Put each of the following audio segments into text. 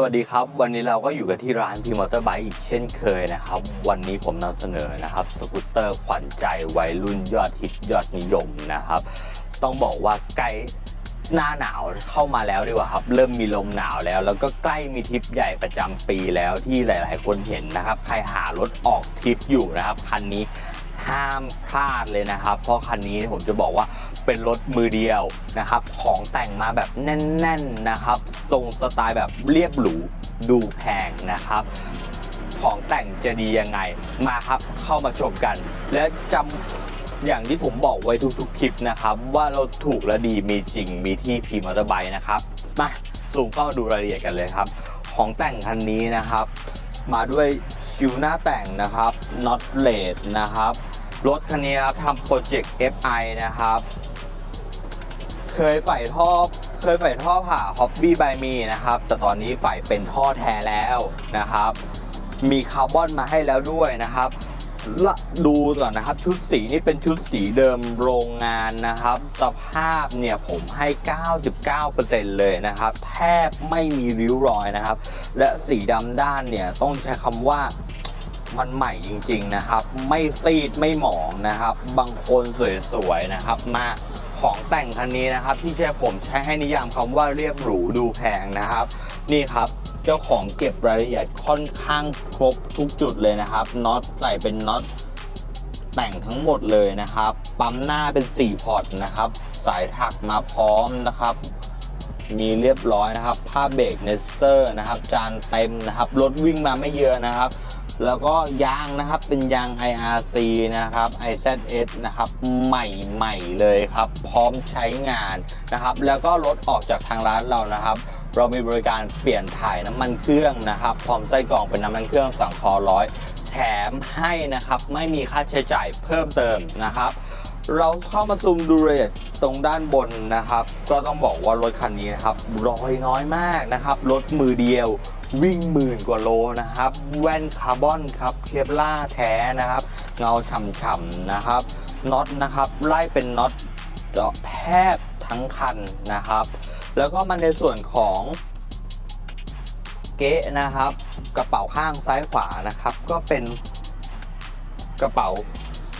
สวัสดีครับ วันนี้เราก็อยู่กันที่ร้านพีมอเตอร์ไบค์อีกเช่นเคยนะครับ วันนี้ผมนำเสนอนะครับ สกูตเตอร์ขวัญใจวัยรุ่นยอดฮิตยอดนิยมนะครับ ต้องบอกว่าใกล้หน้าหนาวเข้ามาแล้วดีกว่าครับ เริ่มมีลมหนาวแล้ว แล้วก็ใกล้มีทริปใหญ่ประจำปีแล้วที่หลาย ๆ คนเห็นนะครับ ใครหารถออกทริปอยู่นะครับคันนี้ ห้ามพลาดเลยนะครับ เพราะคันนี้ผมจะบอกว่าเป็นรถมือเดียวนะครับ ของแต่งมาแบบแน่น ๆนะครับ ทรงสไตล์แบบเรียบหรูดูแพงนะครับ ของแต่งจะดียังไงมาครับเข้ามาชมกัน และจำอย่างที่ผมบอกไว้ทุกๆคลิปนะครับ ว่าเราถูกและดีมีจริงมีที่พีมอเตอร์ไบค์นะครับมาซูมเข้ามาดูรายละเอียดกันเลยครับ ของแต่งคันนี้นะครับ มาด้วยชิวหน้าแต่งนะครับน็อตเลดนะครับ รถคันนี้ครับทำโปรเจกต์ FI นะครับ เคยใฝ่ท่อเคยใฝ่ท่อผ่า Hobby by Me นะครับ แต่ตอนนี้ใฝ่เป็นท่อแท้แล้วนะครับ มีคาร์บอนมาให้แล้วด้วยนะครับละดูก่อนนะครับชุดสีนี่เป็นชุดสีเดิมโรงงานนะครับสภาพเนี่ยผมให้ 99%เลยนะครับ แทบไม่มีริ้วรอยนะครับ และสีดำด้านเนี่ยต้องใช้คำว่า มันใหม่จริง ๆนะครับ ไม่ซีดไม่หมองนะครับ บางคนสวยๆนะครับ มาของแต่งคันนี้นะครับที่ใช้ผมใช้ให้นิยามคำว่าเรียบหรูดูแพงนะครับ นี่ครับเจ้าของเก็บรายละเอียดค่อนข้างครบทุกจุดเลยนะครับน็อตใส่เป็นน็อตแต่งทั้งหมดเลยนะครับ ปั๊มหน้าเป็น 4 พอร์ตนะครับ สายถักมาพร้อมนะครับ มีเรียบร้อยนะครับ ผ้าเบรกเนสเตอร์นะครับ จานเต็มนะครับ รถวิ่งมาไม่เยอะนะครับ แล้วก็ยางนะครับเป็นยาง IRC นะครับ IZS นะครับใหม่ๆเลยครับ พร้อมใช้งานนะครับ แล้วก็รถออกจากทางร้านเรานะครับ เรามีบริการเปลี่ยนถ่ายน้ำมันเครื่องนะครับ พร้อมไส้กรองเป็นน้ำมันเครื่องสั่งคอร้อยแถมให้นะครับไม่มีค่าใช้จ่ายเพิ่มเติมนะครับ เราเข้ามาซูมดูรายละเอียตรงด้านบนนะครับ ก็ต้องบอกว่ารถคันนี้นะครับรอยน้อยมากนะครับรถมือเดียว วิ่งหมื่นกว่าโลนะครับ แว่นคาร์บอนครับเคปล่าแท้นะครับ เงาฉ่ำๆนะครับน็อตนะครับไล่เป็นน็อตเจาะแทบทั้งคันนะครับ แล้วก็มาในส่วนของเก๊ะนะครับ กระเป๋าข้างซ้ายขวานะครับ ก็เป็นกระเป๋า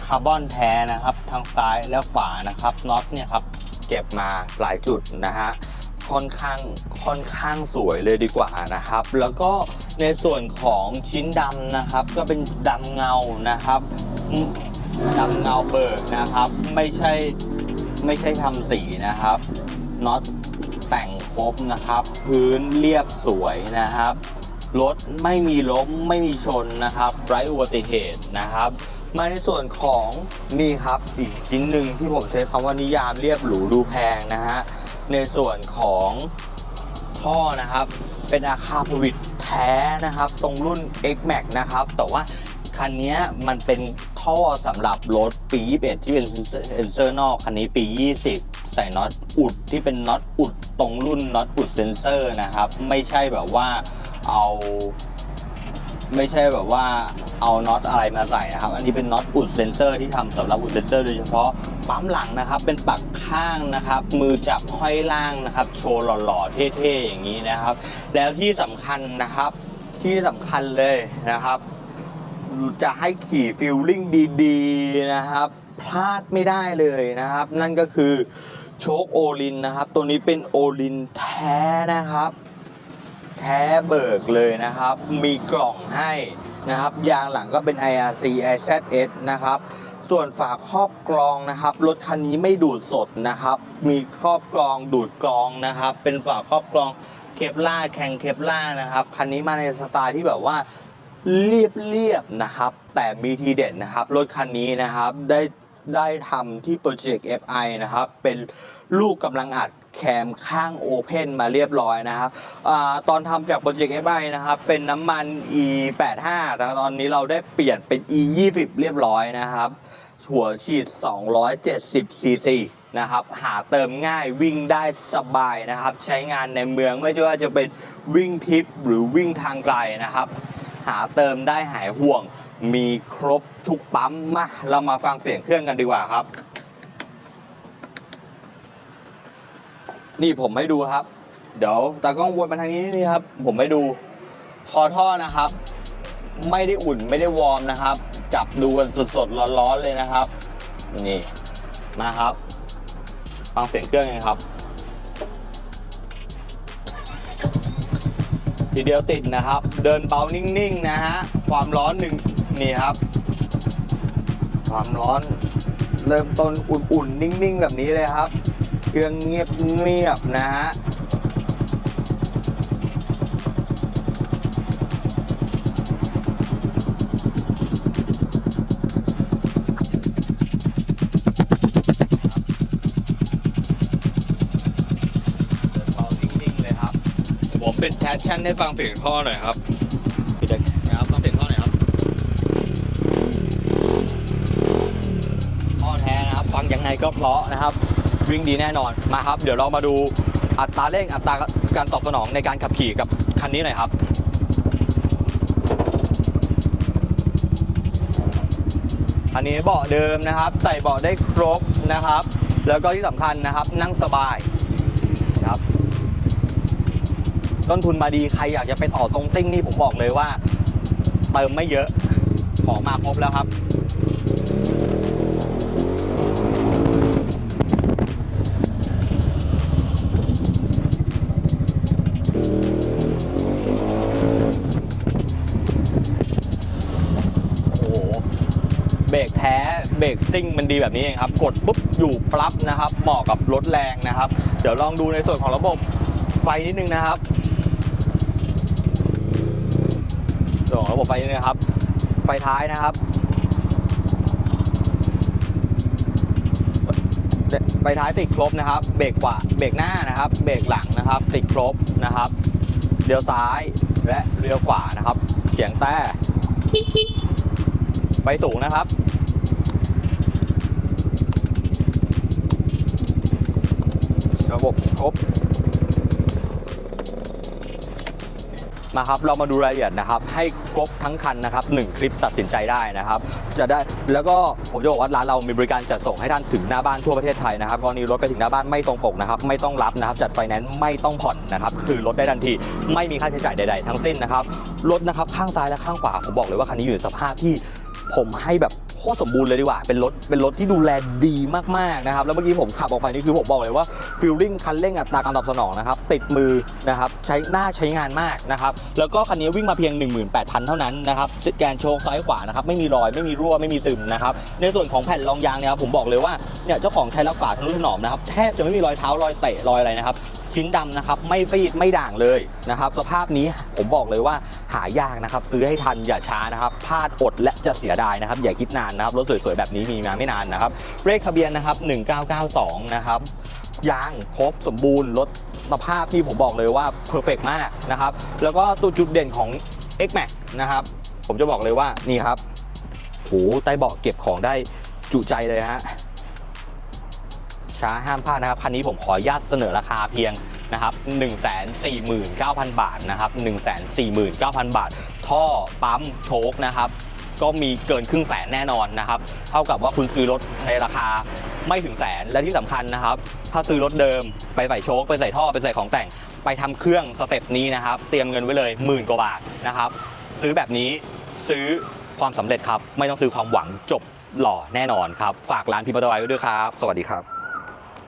คาร์บอนแท้นะครับ ทั้งซ้ายและขวานะครับน็อตเนี่ยครับเก็บมาหลายจุดนะฮะ ค่อนข้างค่อนข้างสวยเลยดีกว่านะครับ แล้วก็ในส่วนของชิ้นดำนะครับ ก็เป็นดำเงานะครับดำเงาเบิกนะครับ ไม่ใช่ไม่ใช่ทำสีนะครับน็อตแต่งครบนะครับ พื้นเรียบสวยนะครับรถไม่มีล้มไม่มีชนนะครับ ไร้อุบัติเหตุนะครับ มาในส่วนของนี่ครับอีกชิ้นหนึ่งที่ผมใช้คำว่านิยามเรียบหรูดูแพงนะฮะ ในส่วนของท่อนะครับ เป็นอาคาพวิดแท้นะครับ ตรงรุ่น X Max นะครับ แต่ว่าคันนี้มันเป็นท่อสำหรับรถปี 21 ที่เป็นเซนเซอร์นอก คันนี้ปี 20 ใส่น็อตอุดที่เป็นน็อตอุดตรงรุ่นน็อตอุดเซนเซอร์นะครับ ไม่ใช่แบบว่าเอา ไม่ใช่แบบว่าเอาน็อตอะไรมาใส่นะครับ อันนี้เป็นน็อตอุดเซนเซอร์ที่ทำสำหรับอุดเซนเซอร์โดยเฉพาะปั๊มหลังนะครับ เป็นปักข้างนะครับ มือจับห้อยล่างนะครับ โชว์หล่อๆเท่ๆอย่างนี้นะครับ แล้วที่สำคัญนะครับ ที่สำคัญเลยนะครับ จะให้ขี่ฟิลลิ่งดีๆนะครับพลาดไม่ได้เลยนะครับ นั่นก็คือโชคโอลินนะครับ ตัวนี้เป็นโอลินแท้นะครับ แท้เบิกเลยนะครับ มีกล่องให้นะครับ ยางหลังก็เป็น IRC IZS นะครับ ส่วนฝาครอบกรองนะครับ รถคันนี้ไม่ดูดสดนะครับ มีครอบกรองดูดกรองนะครับ เป็นฝาครอบกรองเคปล่าแข่งเคปล่านะครับ คันนี้มาในสไตล์ที่แบบว่าเรียบเรียบๆนะครับ แต่มีทีเด็ดนะครับ รถคันนี้นะครับได้ได้ทำที่โปรเจกต์ FI นะครับ เป็นลูกกำลังอัด แคมข้างโอเพนมาเรียบร้อยนะครับอตอนทำจากโปรเจกต์ FI นะครับ เป็นน้ำมัน E85 แต่ตอนนี้เราได้เปลี่ยนเป็น E20 เรียบร้อยนะครับหัวฉีด 270 ซีซีนะครับ หาเติมง่ายวิ่งได้สบายนะครับ ใช้งานในเมืองไม่ว่าจะเป็นวิ่งทริปหรือวิ่งทางไกลนะครับ หาเติมได้หายห่วงมีครบทุกปั๊มมาเรามาฟังเสียงเครื่องกันดีกว่าครับ นี่ผมให้ดูครับ เดี๋ยวตากล้องวนมาทางนี้นี่ครับ ผมไปดูคอท่อนะครับ ไม่ได้อุ่นไม่ได้วอร์มนะครับ จับดูกันสดๆร้อนๆเลยนะครับ นี่มาครับ ฟังเสียงเครื่องกันครับ ทีเดียวติดนะครับ เดินเบานิ่งๆนะฮะความร้อนหนึ่งนี่ครับ ความร้อนเริ่มต้นอุ่นๆ นิ่งๆ แบบนี้เลยครับ รื่องเงียบๆนะฮะเบานิ่งๆเลยครับเดี๋ยวผมเป็นแพชชั่นให้ฟังเสียงท่อหน่อยครับพี่เด็กนะครับฟังเสียงท่อหน่อยครับท่อแท้นะครับ ฟังยังไงก็เพราะนะครับ วิ่งดีแน่นอนมาครับ เดี๋ยวเรามาดูอัตราเร่งอัตราการตอบสนองในการขับขี่กับคันนี้หน่อยครับอันนี้เบาะเดิมนะครับ ใส่เบาะได้ครบนะครับ แล้วก็ที่สำคัญนะครับ นั่งสบายครับต้นทุนมาดีใครอยากจะไปต่อทรงซิ่งนี่ผมบอกเลยว่า เติมไม่เยอะของมาครบแล้วครับ เบรกซิ่งมันดีแบบนี้เองครับ กดปุ๊บอยู่ปลั๊บนะครับ เหมาะกับรถแรงนะครับ เดี๋ยวลองดูในส่วนของระบบไฟนิดนึงนะครับส่วนของระบบไฟนิดนึงนะครับ ไฟท้ายนะครับไฟท้ายติดครบนะครับ เบรกขวาเบรกหน้านะครับ เบรกหลังนะครับ ติดครบนะครับเลี้ยวซ้ายและเลี้ยวขวานะครับ เสียงแต่ไฟสูงนะครับ ระบบครบมาครับเรามาดูรายละเอียดนะครับ ให้ครบทั้งคันนะครับหนึ่งคลิปตัดสินใจได้นะครับ จะได้แล้วก็ผมจะบอกว่าร้านเรามีบริการจัดส่งให้ท่านถึงหน้าบ้านทั่วประเทศไทยนะครับกรณีรถไปถึงหน้าบ้านไม่ตรงปกนะครับ ไม่ต้องรับนะครับ จัดไฟแนนซ์ไม่ต้องผ่อนนะครับ คือรถได้ทันที ไม่มีค่าใช้จ่ายใด ๆ ทั้งสิ้นนะครับรถนะครับข้างซ้ายและข้างขวาผมบอกเลยว่าคันนี้อยู่ในสภาพที่ผมให้แบบ โคตรสมบูรณ์เลยดีกว่า เป็นรถ เป็นรถที่ดูแลดีมากๆนะครับ แล้วเมื่อกี้ผมขับออกไปนี่คือผมบอกเลยว่าฟิลลิ่งคันเร่งอัตราการตอบสนองนะครับ ติดมือนะครับ ใช้หน้าใช้งานมากนะครับ แล้วก็คันนี้วิ่งมาเพียง 18,000 เท่านั้นนะครับแกนโชคซ้ายขวานะครับ ไม่มีรอย ไม่มีรั่ว ไม่มีซึมนะครับ ในส่วนของแผ่นรองยางเนี่ยครับผมบอกเลยว่า เนี่ยเจ้าของใช้รักษาทะนุถนอมนะครับ แทบจะไม่มีรอยเท้ารอยเตะ รอยอะไรนะครับ ชิ้นดำนะครับไม่ฟีดไม่ด่างเลยนะครับสภาพนี้ผมบอกเลยว่าหายากนะครับซื้อให้ทันอย่าช้านะครับพลาดอดและจะเสียดายนะครับอย่าคิดนานนะครับรถสวยๆแบบนี้มีมาไม่นานนะครับเลขทะเบียนนะครับ 1992 นะครับยางครบสมบูรณ์รถสภาพที่ผมบอกเลยว่าเพอร์เฟกมากนะครับแล้วก็ตัวจุดเด่นของ X Max นะครับผมจะบอกเลยว่านี่ครับโหใต้เบาะเก็บของได้จุใจเลยฮะ ช้าห้ามพลาดนะครับคันนี้ผมขออนุญาตเสนอราคาเพียงนะครับ149,000 บาทนะครับ149,000 บาท ท่อปั๊มโชคนะครับก็มีเกินครึ่งแสนแน่นอนนะครับเท่ากับว่าคุณซื้อรถในราคาไม่ถึงแสนและที่สำคัญนะครับ ถ้าซื้อรถเดิมไปใส่โชคไปใส่ท่อไปใส่ของแต่ง ไปทำเครื่องสเต็ปนี้นะครับ เตรียมเงินไว้เลยหมื่นกว่าบาทนะครับ ซื้อแบบนี้ซื้อความสำเร็จครับ ไม่ต้องซื้อความหวังจบหล่อแน่นอนครับ ฝากร้านพิมพ์ตะไว้ด้วยครับ สวัสดีครับ